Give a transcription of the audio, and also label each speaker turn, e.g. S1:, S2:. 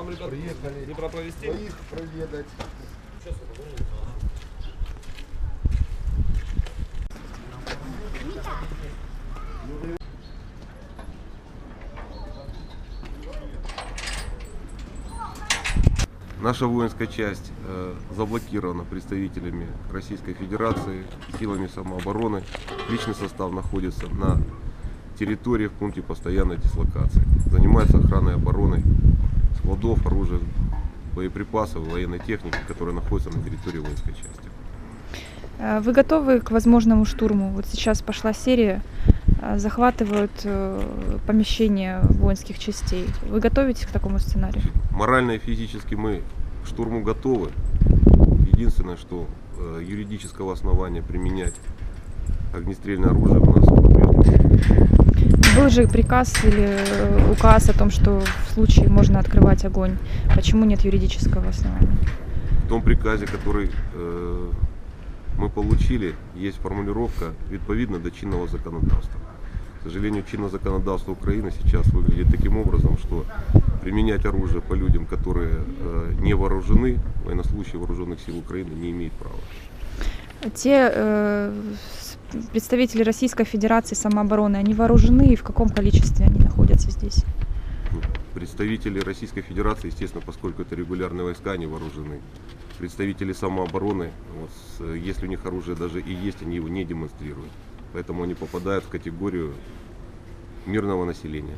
S1: Приехали
S2: Днепра провести?
S1: своих проведать.
S3: Наша воинская часть э, заблокирована представителями Российской Федерации, силами самообороны. Личный состав находится на территории в пункте постоянной дислокации. Занимается охраной обороны складов, оружия, боеприпасов, военной техники, которая находится на территории воинской части.
S4: Э, Вы готовы к возможному штурму? Вот сейчас пошла серия, э, захватывают э, помещения воинских частей. Вы готовитесь к такому сценарию?
S3: Морально и физически мы к штурму готовы. Единственное, что юридического основания применять огнестрельное оружие у нас.
S4: Был же приказ или э, указ о том, что в случае можно открывать огонь. Почему нет юридического основания?
S3: В том приказе, который э, мы получили, есть формулировка «відповідно до чинного законодавства». К сожалению, чинное законодавство Украины сейчас выглядит таким образом, что применять оружие по людям, которые э, не вооружены, военнослужащие вооруженных сил Украины не имеют права.
S4: Те э, представители Российской Федерации самообороны, они вооружены и в каком количестве они находятся здесь?
S3: Представители Российской Федерации, естественно, поскольку это регулярные войска, они вооружены. Представители самообороны, вот, если у них оружие даже и есть, они его не демонстрируют. Поэтому они попадают в категорию мирного населения.